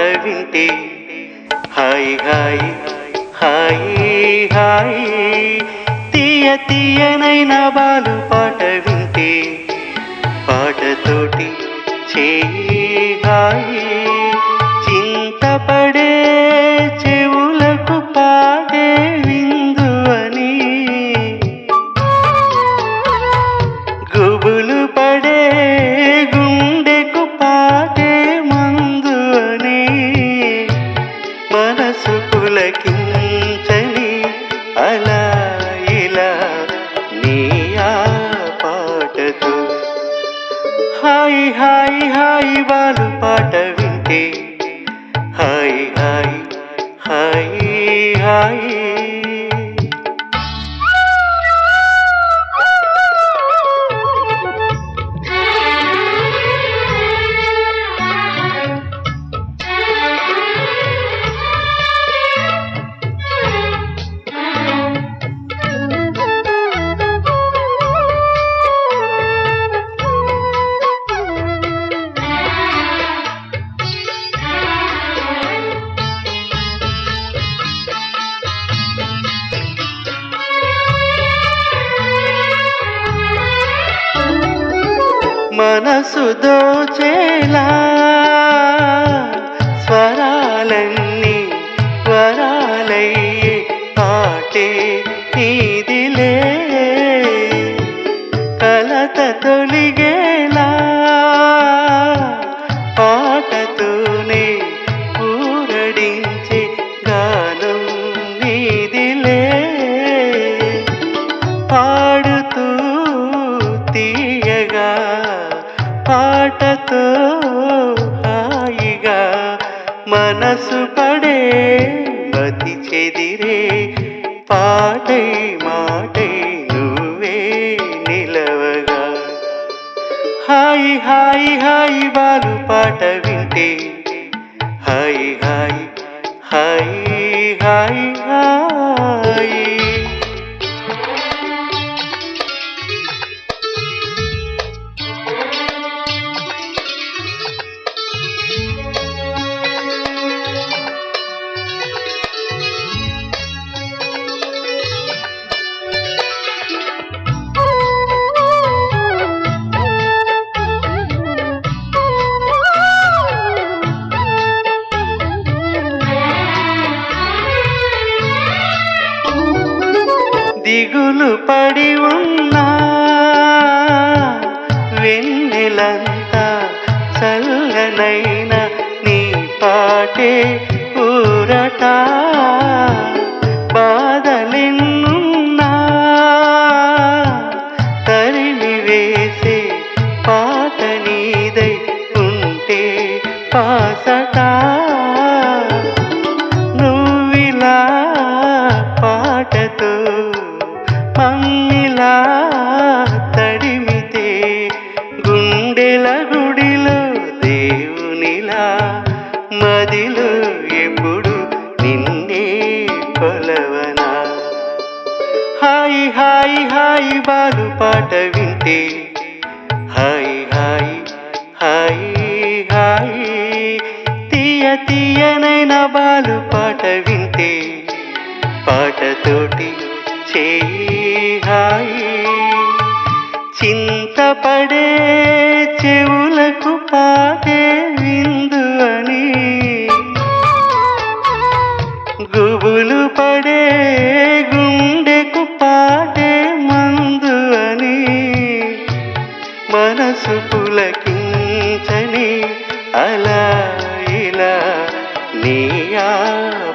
వింటే హాయి హాయి హాయి హాయి. తీయ తీయనైన బాలు పాట వింటే. పాటతోటి చేయి హాయి. మనసు దోచేలా స్వరాలన్నీ వరాలయ్యే పాటే నీదిలే కలత తొలిగే పాటతో హాయిగా మనసు పడే బతి చెదిరే పాటై మాటై నువ్వే నిలవగా. హాయి హాయి హాయి బాలు పాట వింటే దిగులు పడి ఉన్నా. వెన్నెలంతా చల్లనైన నీ పాటే. ಹಾಯಿ ಹಾಯಿ ಬಾನು ಪಾಠ ವಿಂತೆ ಹಾಯಿ ಹಾಯಿ ಹಾಯಿ ಹಾಯಿ తీయ తీయనైన బాలు పాట వింటే. పాటతోటి చేయి హాయి. చింతపడే చెవులకు పాటే. నీ ఆ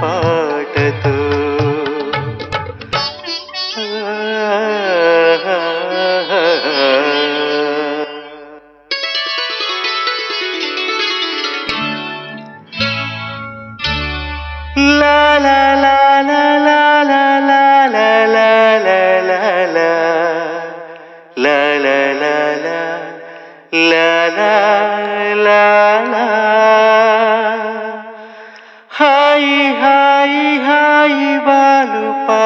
పాటతో la la la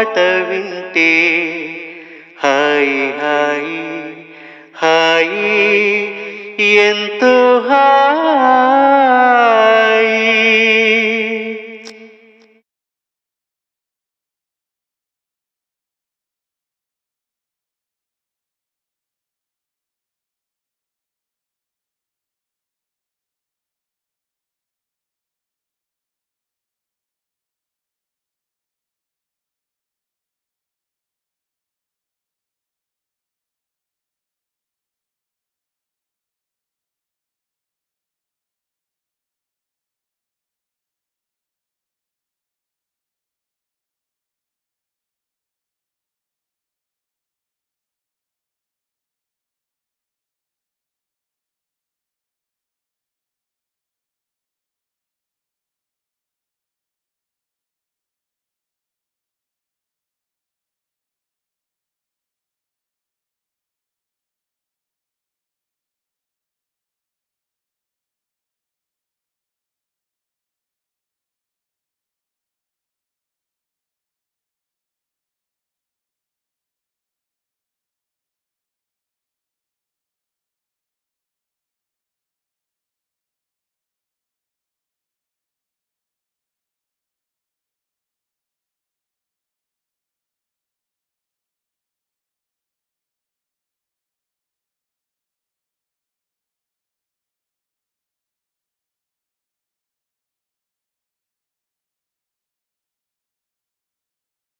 పాట వింటే హాయి హాయి హాయి ఎంతో హాయి.